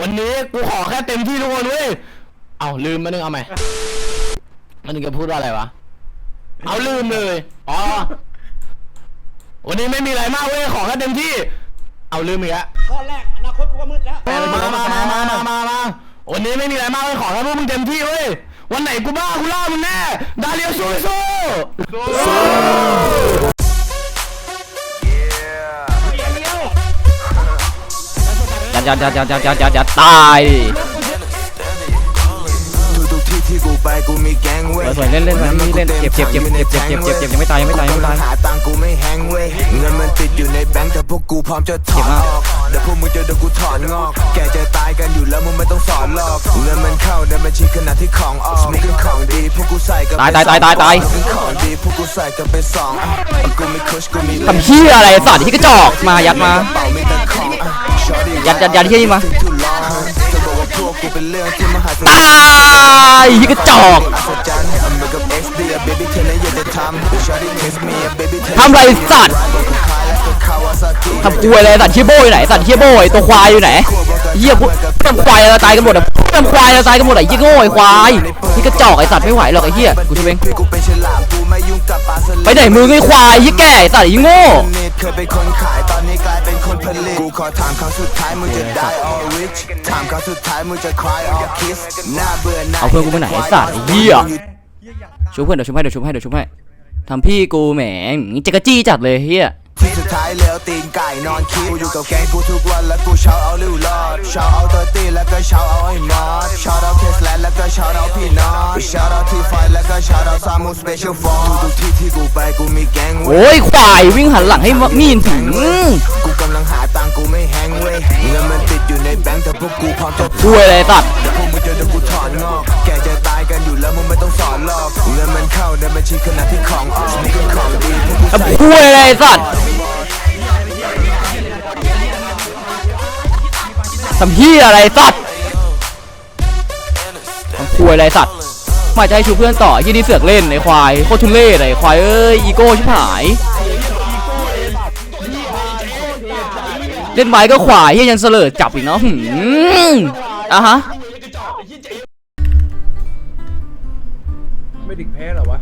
วันนี้กูขอแค่เต็มที่ทุกคนเว้ย เอาลืมมาหนึ่งเอาใหม่มันนึงจะพูดว่าอะไรวะ เอาลืมเลย อ๋อ วันนี้ไม่มีอะไรมากเว้ย ขอแค่เต็มที่ เอาลืมอีกแล้วข้อแรกอนาคตกูก็มืดแล้วมามามามามามามาวันนี้ไม่มีอะไรมากเว้ย ขอแค่พวกมึงเต็มที่เว้ย วันไหนกูบ้ากูล่ามึงแน่ ดาเลียวสู้สู้ ยัดยัดยัดยัดยัดยัดยัดยัดตายทุกๆที่ที่กูไปกูมีแก๊งเว้ยสวยๆเล่นเล่นแบบนี้เล่นเจ็บเจ็บเจ็บเจ็บเจ็บเจ็บเจ็บเจ็บยังไม่ตายยังไม่ตายยังไม่ตายหาตังค์กูไม่แฮงเว้ยเงินมันติดอยู่ในแบงค์แต่พวกกูพร้อมจะถอนออกเดี๋ยวพวกมึงจะโดนกูถอนงอก แกจะตายกันอยู่แล้วมึงไม่ต้องสอนหรอกเงินมันเข้าในบัญชีขณะที่ของออกมึงเป็นของดีพวกกูใส่กันตายตายตายตายตายเป็นของดีพวกกูใส่กันเป็นสองอะกูมีคุชกูมีทำเหี้ยอะไรสัตว์ที่กระจอกมายัดมา ยัดยัดยัดที่นี่มาตายฮิกระจอกทำไรสัตว์ทำกลัวอะไรสัตว์เชี่ยโบยไหนสัตว์เชี่ยโบยตัวควายอยู่ไหนเยี่ยกูทำควายเราตายกันหมดอะทำควายเราตายกันหมดไอ้ยี่โง่อ้ควายยี่กระจอกไอ้สัตว์ไม่ไหวหรอกไอ้เฮี้ยกูจะเวงไปไหนมือไอ้ควายยี่แก่สัตว์ยี่โง่ เคยเป็นคนขายตอนนี้กลายเป็นคนผลิต กูขอถามครั้งสุดท้ายมึงจะได้ all rich ถามครั้งสุดท้ายมึงจะ cry all kiss หน้าเบื่อหน้าเอาเพื่อนกูไปไหนไอ้สัตว์ไอ้เหี้ยช่วยเพื่อนเดี๋ยวช่วยให้เดี๋ยวช่วยให้เดี๋ยวช่วยให้ทำพี่กูแหมเจกระจี้จัดเลยเฮียที่สุดท้ายเหลวตีนไก่นอนคิดกูอยู่กับแก๊งกูทุกวันแล้วกูเช้าเอาลิวรอดเช้าเอาตัวตีแล้วก็เช้าเอาไอ้มอสเช้าเอาเคสแลนด์แล้วก็เช้าเอาพี่นอตเช้าเอาที่ไฟแล้ว ก็เช้าเอาซามูสเปเชียลฟอร์ทุกๆที่ที่กูไปกูมีแก๊งเว้ยโอ้ยควายวิ่งหันหลังให้มีนถึงกูกำลังหาตังค์กูไม่แฮงเว้ยเงินมันติดอยู่ในแบงค์แต่พวกกูพร้อมจะกลวยอะไรสัตว์เดี๋ยวพวกมึงจะโดนกูถอนงอกแกจะตายกันอยู่แล้วมึงไม่ต้องสอนหรอกเงินมันเข้าในบัญชีขณะที่ของออกมึงเป็นของดีพวกกูใส่ทำกลวยอะไรสัตว์ทำเฮียอะไรสัตว์ทำกลวยอะไรสัตว์ ไมาจะให้ชูเพื่อนต่อยี่นี่เสือกเล่นไอ้ควายโคตรทุเล่ไอ้ควายเอ้ยอีโก้ชิบหาย เล่นไม้ก็ขวายเฮียยังเสลอจับอีกเนาะหืมอะฮะไม่ถึงแพ้หรอวะ